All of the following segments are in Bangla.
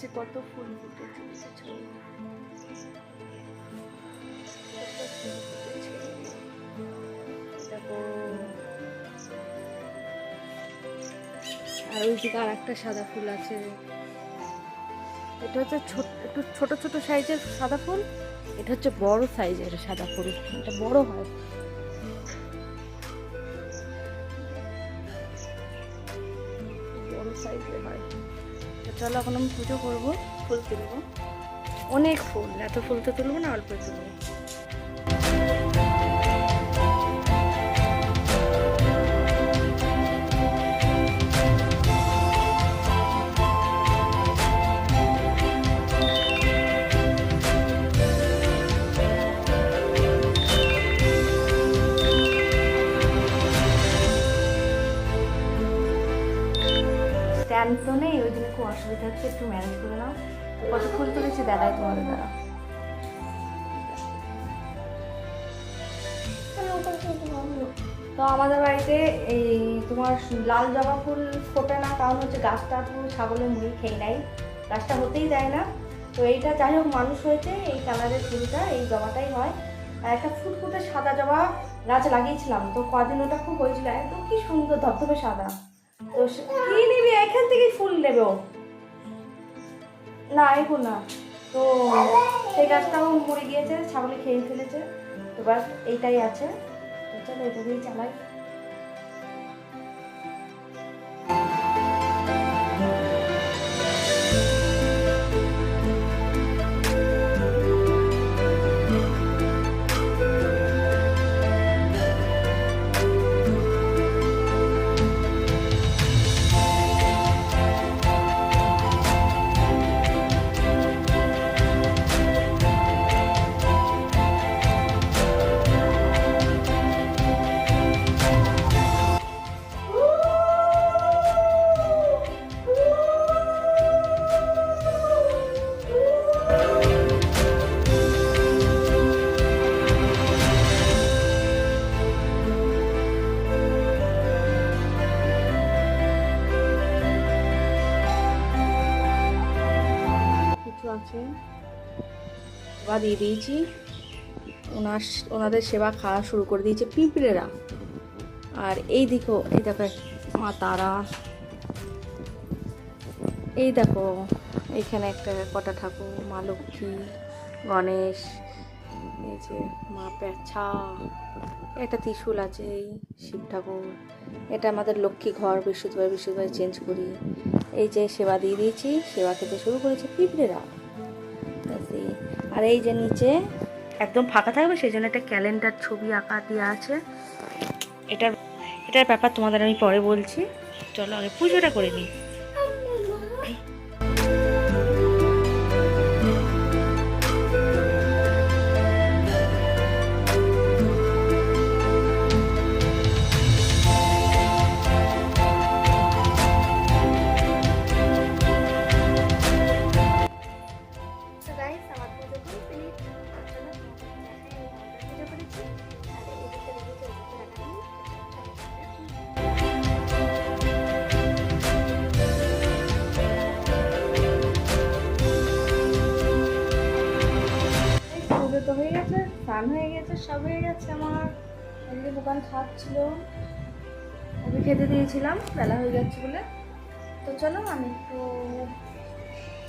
গাছে কত ফুল ফুটেছে দেখেছ? আর ওইদিকে আর একটা সাদা ফুল আছে। এটা হচ্ছে ছোট, একটু ছোট ছোট সাইজের সাদা ফুল, এটা হচ্ছে বড় সাইজের সাদা ফুল, এটা বড় হয়। বড় সাইজের হয়। চলো এখন আমি পুজো করব, ফুল তুলবো। অনেক ফুল, এত ফুল তো তুলবো না, অল্প তুলবো। তো নেই ওই জন্য খুব অসুবিধা হচ্ছে, একটু ম্যানেজ করে নাও। কত ফুল তুলেছি দাদাই তোমাদের দ্বারা। তো আমাদের বাড়িতে এই তোমার লাল জবা ফুল ফোটে না, কারণ হচ্ছে গাছটা পুরো ছাগলের মুড়ি খেয়ে নেয়। গাছটা হতেই দেয় না। তো এইটা যাই হোক, মানুষ হয়েছে, এই কালারের ফুলটা, এই জবাটাই হয়। আর একটা ফুটফুটে সাদা জবা গাছ লাগিয়েছিলাম, তো কদিন ওটা খুব হয়েছিল। একদম কি সুন্দর, ধবধবে সাদা। তো কি নিবি? এখান থেকেই ফুল নেবে না, এগো না। তো সেই গাছটাও মরে গিয়েছে, ছাগলে খেয়ে ফেলেছে। তো বাস এইটাই আছে। চলো, এটা দিয়েই চালাই। বা দিয়ে দিয়েছি। ওনার ওনাদের সেবা খাওয়া শুরু করে দিয়েছে পিঁপড়েরা। আর এই দিকেও এই দেখো, মা তারা। এই দেখো, এখানে একটা কটা ঠাকুর, মা লক্ষ্মী, গণেশ, এই যে মা পেঁচা একটা ত্রিশূল আছে, এই শিব ঠাকুর। এটা আমাদের লক্ষ্মী ঘর, বৃহস্পতিবার বৃহস্পতিবার চেঞ্জ করি। এই যে সেবা দিয়ে দিয়েছি, সেবা খেতে শুরু করেছে পিঁপড়েরা। আর এই যে নিচে একদম ফাঁকা থাকবে, সেই জন্য একটা ক্যালেন্ডার ছবি আঁকা দিয়ে আছে। এটার এটার ব্যাপার তোমাদের আমি পরে বলছি। চলো আগে পুজোটা করে নিই। দোকান খাচ্ছিল। ওকে খেতে দিয়েছিলাম, বেলা হয়ে যাচ্ছে বলে। তো চলো আমি একটু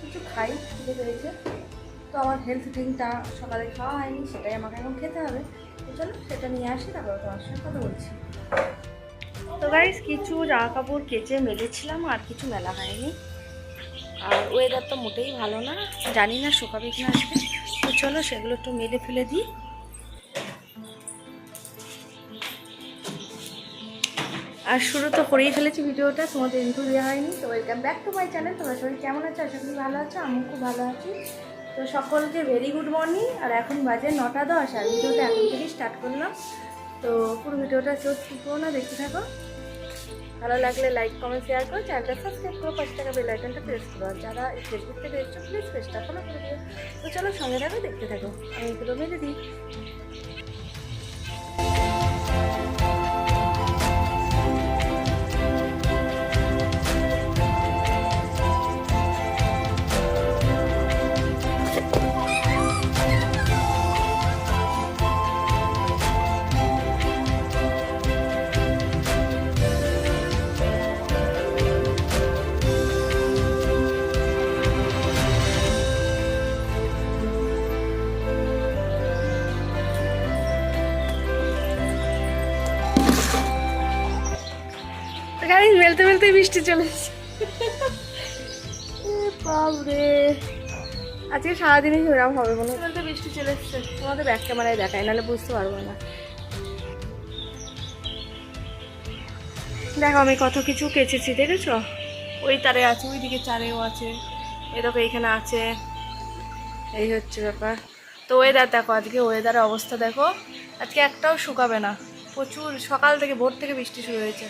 কিছু খাই, খিদে পেয়েছে। তো আমার হেলথ ড্রিঙ্কটা সকালে খাওয়া হয়নি, সেটাই আমাকে এখন খেতে হবে। তো চলো সেটা নিয়ে আসি, তারপর তোমার সঙ্গে কথা বলছি। তো গাইস কিছু জামা কাপড় কেচে মেলেছিলাম আর কিছু মেলা হয়নি। আর ওয়েদার তো মোটেই ভালো না, জানি না শুকাবে কিনা আজকে। তো চলো সেগুলো একটু মেলে ফেলে দিই। আর শুরু তো করেই ফেলেছি ভিডিওটা, তোমাদের ইন্টু দেওয়া হয়নি, তো welcome back to my channel তোমরা সবাই কেমন আছো? আশা করি ভালো আছো আমি খুব ভালো আছি। তো সকলকে ভেরি গুড মর্নিং আর এখন বাজে নটা দশ, আর ভিডিওটা এখন থেকেই স্টার্ট করলাম। তো পুরো ভিডিওটা কেউ করো না, দেখতে থাকো। ভালো লাগলে লাইক কমেন্ট শেয়ার করো চ্যানেলটা সাবস্ক্রাইব করো পাঁচ টাকা বেল আইকনটা প্রেস করো। আর যারা ফেসবুক থেকে এসছো প্লিজ পেজটা ফলো করে দিও। তো চলো সঙ্গে থাকো, দেখতে থাকো। আমি এগুলো মেরে দিই। বলতে বৃষ্টি চলেছে। বাবরে আজকে সারাদিনই এরকম হবে মনে হয় বলতে বৃষ্টি চলে এসছে তোমাদের ব্যাক ক্যামেরায় দেখায় নাহলে বুঝতে পারব না। দেখো আমি কত কিছু কেচেছি দেখেছ? ওই তারে আছে ওই দিকে চারেও আছে। এরকম এইখানে আছে। এই হচ্ছে ব্যাপার। তো ওয়েদার দেখো আজকে ওয়েদারের অবস্থা দেখো। আজকে একটাও শুকাবে না। প্রচুর সকাল থেকে ভোর থেকে বৃষ্টি শুরু হয়েছে।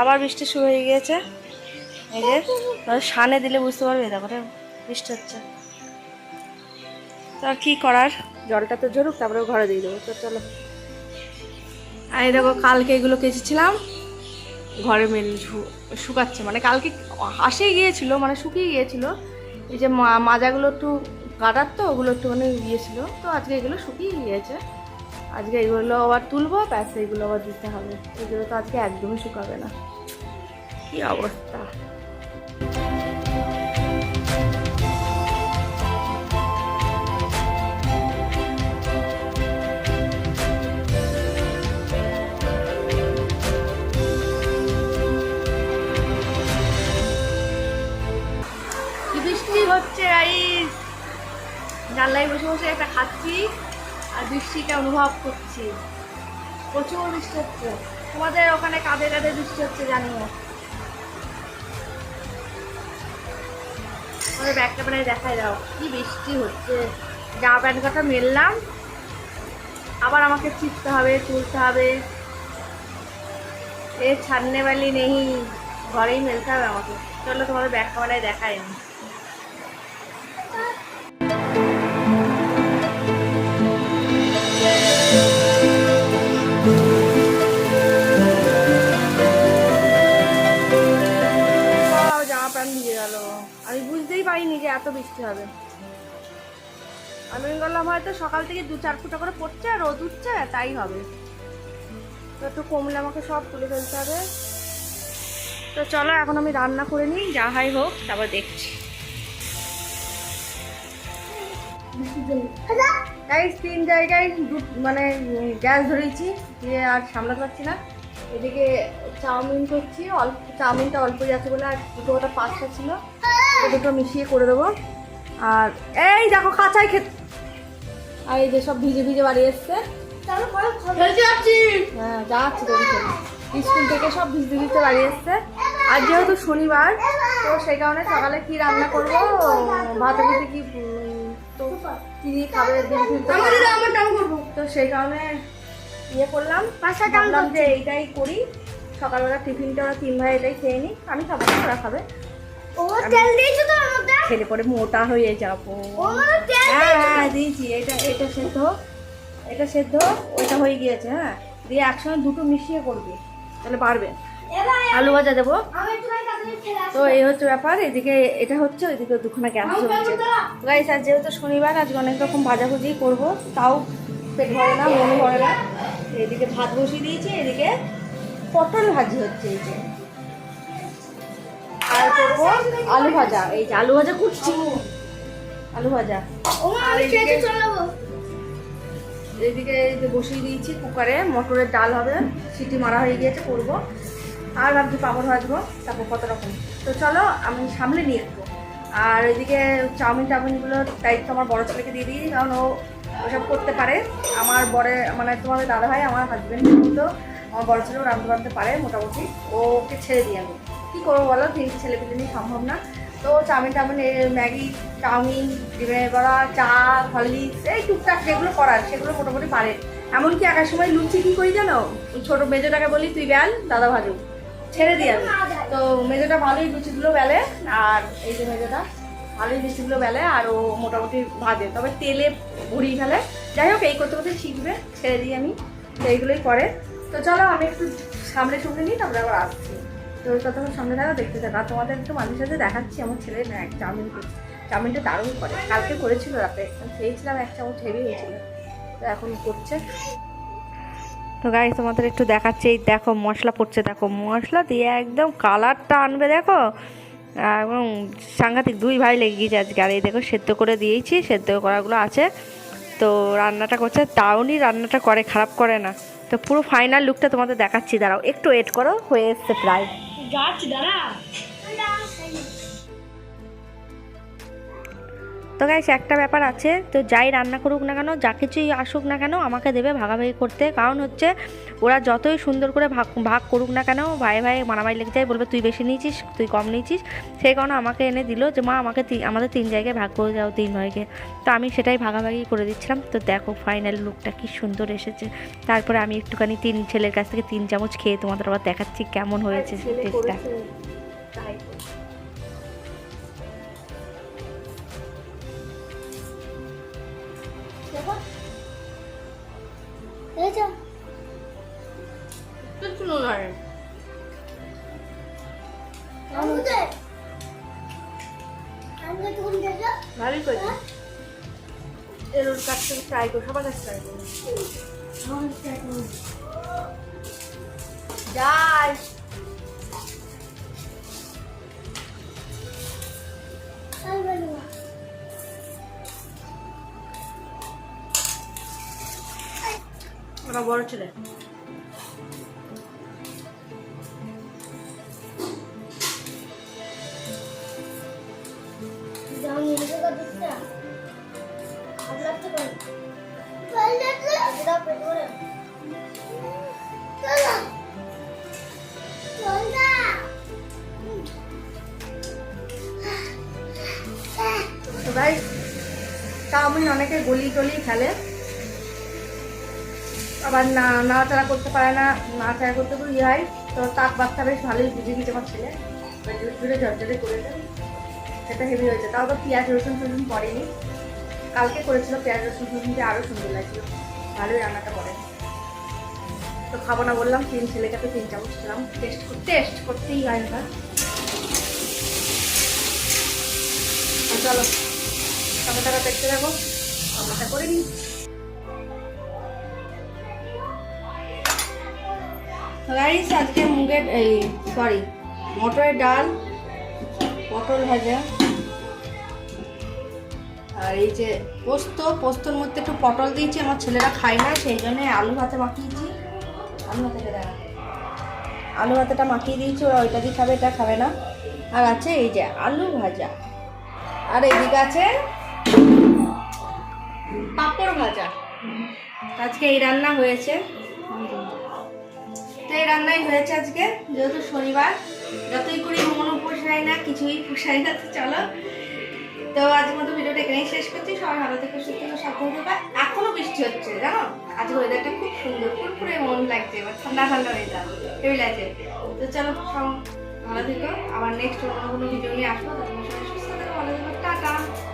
আবার বৃষ্টি শুরু হয়ে গিয়েছে। এই যে সানে দিলে বুঝতে পারবে দেখো বৃষ্টি হচ্ছে। তো কী করার? জলটা তো ঝরুক তারপরে ঘরে দিয়ে দেবো। তো চলো। আর এই দেখো কালকে এগুলো কেচেছিলাম। ঘরে মেল শুকাচ্ছে মানে কালকে আসেই গিয়েছিল মানে শুকিয়ে গিয়েছিল। এই যে মাজাগুলো একটু কাটার তো ওগুলো একটু মানে গিয়েছিল তো আজকে এগুলো শুকিয়ে গিয়েছে। আজকে এগুলো আবার তুলবো, ব্যাস এগুলো আবার দিতে হবে। এগুলো তো আজকে একদমই শুকাবে না। কি অবস্থা? বৃষ্টি হচ্ছে গাইস জানলায় বসে বসে একটা খাচ্ছি। বৃষ্টিটা অনুভব করছি। প্রচুর বৃষ্টি হচ্ছে। তোমাদের ওখানে কাঁধে কাঁধে বৃষ্টি হচ্ছে জানিও। আমাদের ব্যাগ ক্যামেরায় দেখাই দাও। কি বৃষ্টি হচ্ছে। জামা প্যান্ট কটা মেললাম। আবার আমাকে চিপতে হবে, তুলতে হবে। এ ছাড়নে বালি নেই। ঘরেই মেলতে হবে আমাকে। চলো তোমাদের ব্যাগ দেখাই এত বৃষ্টি হবে। আমি বললাম, হয়তো সকাল থেকে দু চার ফুটা করে পড়ছে আর রোদ উঠছে, তাই হবে। একটু কমলে আমাকে সব তুলে ফেলতে হবে। তো চলো, এখন আমি রান্না করে নিই, যা হাই হোক, তারপর দেখছি। তিন জায়গায় মানে গ্যাস ধরেছি, দিয়ে আর সামলাতে পারছি না। এদিকে চাউমিন করছি, অল্প, চাউমিনটা অল্পই আছে বলে আর দুটো ওটা পাঁচটা ছিল। দুটো মিশিয়ে করে দেবো। আর এই দেখো কাঁচাই খেত আর এই যে সব ভিজে ভিজে বাড়ি এসছে। হ্যাঁ যাচ্ছি স্কুল থেকে সব ভিজতে ভিজতে বাড়ি এসছে। আর যেহেতু শনিবার তো সেই কারণে সকালে কি রান্না করব? ভাতে ভাতে কি তো কি খাবে তো সেই কারণে ইয়ে করলাম। ভাবলাম যে এইটাই করি। সকালবেলা টিফিনটা ওরা তিন ভাই এটাই খেয়ে নিই আমি খাব ওরা খাবে। খেলে পরে মোটা হয়ে যাব। হ্যাঁ হ্যাঁ দিয়েছি। এটা এটা সেদ্ধ। এটা সেদ্ধ ওইটা হয়ে গিয়েছে হ্যাঁ। দিয়ে একসঙ্গে দুটো মিশিয়ে করবি তাহলে পারবে। আলু ভাজা দেবো। তো এই হচ্ছে ব্যাপার এদিকে এটা হচ্ছে ওইদিকে দুখানা গ্যাস জ্বলছে। গাইস আর যেহেতু শনিবার আজকে অনেক রকম ভাজাভুজি করব তাও পেট ভরে না মনে ভরে না। এদিকে ভাত বসিয়ে দিয়েছি এদিকে পটল ভাজি হচ্ছে এই যে। আর করব আলু ভাজা। এই যে আলু ভাজা কুটছি আলু ভাজা। এদিকে এইদিকে বসিয়ে দিয়েছি কুকারে। মটরের ডাল হবে সিটি মারা হয়ে গিয়েছে করব। আর ভাবছি পাপড় ভাজবো তারপর কত রকম। তো চলো আমি সামলে নিয়ে একটু আর এদিকে চাউমিন টাউমিনগুলোর দায়িত্ব আমার বড় ছেলেকে দিয়ে দিই কারণ ও ওসব করতে পারে। আমার বড় মানে তোমাদের দাদা ভাই আমার হাজব্যান্ড তো আমার বড় ছেলেও রাঁধতে পারে মোটামুটি। ওকে ছেড়ে দিই আমি। কী করব বলো? তিন ছেলে পেলে নিয়ে সম্ভব না। তো চাউমিন টাউমিন ম্যাগি চাউমিন, ডিমের বড়া, চা, হরলিক্স, এই টুকটাক যেগুলো করার, সেগুলো মোটামুটি পারে। এমনকি একার সময় লুচি কী করি জানো? ছোটো মেজোটাকে বলি, তুই বেল, দাদা ভাজু ছেড়ে আমি। তো মেজোটা ভালোই লুচিগুলো বেলে, আর এই যে মেজোটা ভালোই লুচিগুলো বেলে, আর ও মোটামুটি ভাজে। তবে তেলে ভরিয়ে ফেলে। যাই হোক, এই করতে করতে শিখবে, ছেড়ে দিই আমি। তো এইগুলোই করে। তো চলো, আমি একটু সামনে টুকরে নিই, তারপরে আবার আসছি। তো ওই কথা সামনে থাকা দেখতে থাকা। আর তোমাদের একটু মাঝে সাথে দেখাচ্ছি, আমার ছেলে এক চাউমিন চাউমিনটা দারুণ করে। কালকে করেছিল রাতে খেয়েছিলাম, এক চামচ হেভি হয়েছিল। তো এখন করছে। তো গাই তোমাদের একটু দেখাচ্ছে, এই দেখো মশলা পড়ছে, দেখো মশলা দিয়ে একদম কালারটা আনবে, দেখো। এবং সাংঘাতিক, দুই ভাই লেগে গিয়েছে আজকে। আর এই দেখো, সেদ্ধ করে দিয়েছি, সেদ্ধ করাগুলো আছে। তো রান্নাটা করছে দারুণই রান্নাটা করে, খারাপ করে না। তো পুরো ফাইনাল লুকটা তোমাদের দেখাচ্ছি, দাঁড়াও, একটু ওয়েট করো, হয়ে এসছে প্রায়। গাছ দাঁড়া তো গাইস একটা ব্যাপার আছে তো যাই রান্না করুক না কেন যা কিছুই আসুক না কেন আমাকে দেবে ভাগাভাগি করতে। কারণ হচ্ছে ওরা যতই সুন্দর করে ভাগ ভাগ করুক না কেন ভাই ভাই মারামারি লেগে যায় বলবে তুই বেশি নিয়েছিস তুই কম নিয়েছিস। সেই কারণে আমাকে এনে দিল যে মা আমাকে আমাদের তিন জায়গায় ভাগ করে যাও তিন ভাইকে। তো আমি সেটাই ভাগাভাগি করে দিচ্ছিলাম। তো দেখো ফাইনাল লুকটা কি সুন্দর এসেছে। তারপরে আমি একটুখানি তিন ছেলের কাছ থেকে তিন চামচ খেয়ে তোমাদের আবার দেখাচ্ছি কেমন হয়েছে টেস্টটা দেখেছ আমরা তখন দেখো ভালোই করেছি এর কাছে ট্রাই করো সবার কাছে ট্রাই করো চলো। চলো তো চাউমিন অনেকে গলি টলি খেলে। আবার না, নাড়াচাড়া করতে পারে না, নাড়াচাড়া করতে খুব ইয়ে হয়। তো তাক বাচ্চা বেশ ভালোই বুঝে গেছে আমার ছেলে। জুড়ে ঝরঝরে করে সেটা হেভি হয়েছে। তাও তো পেঁয়াজ, রসুন টসুন পড়েনি। কালকে করেছিল পেঁয়াজ, রসুন টসুন দিয়ে আরও সুন্দর লাগছিল। ভালোই রান্নাটা করে। তো খাব না বললাম, তিন ছেলেকে তো তিন চামচ খেলাম টেস্ট টেস্ট করতেই হয় না। তো চলো টমেটোটা দেখতে যাব টমেটো করে নিই রাইস আজকে মুগের, এই সরি মটরের ডাল, পটল ভাজা, আর এই যে পোস্ত, পোস্তর মধ্যে একটু পটল দিয়েছি, আমার ছেলেরা খায় না, সেই জন্য আলু ভাতে মাখিয়েছি। আলু ভাতে আলু ভাতেটা মাখিয়ে দিয়েছি, ওরা ওইটা দিয়ে খাবে, এটা খাবে না। আর আছে এই যে আলু ভাজা। আর এদিকে আছে পাঁপড় ভাজা। আজকে এই রান্না হয়েছে। তো এই রান্নাই হয়েছে আজকে। যেহেতু শনিবার, যতই করি মনও পোষায় না, কিছুই পোষায় না, তো চলো। তো আজকের মতো ভিডিওটা এখানেই শেষ করছি। সবাই ভালো থেকে, সুস্থ থেকে, সাবধানে থাকবে এখনও বৃষ্টি হচ্ছে, জানো? আজকে ওয়েদারটা খুব সুন্দর, ফুরফুরে মন লাগছে, এবার ঠান্ডা ঠান্ডা ওয়েদার হেভি লাগছে। তো চলো, সব ভালো থেকো। আবার নেক্সট অন্য কোনো ভিডিও নিয়ে আসব। তখন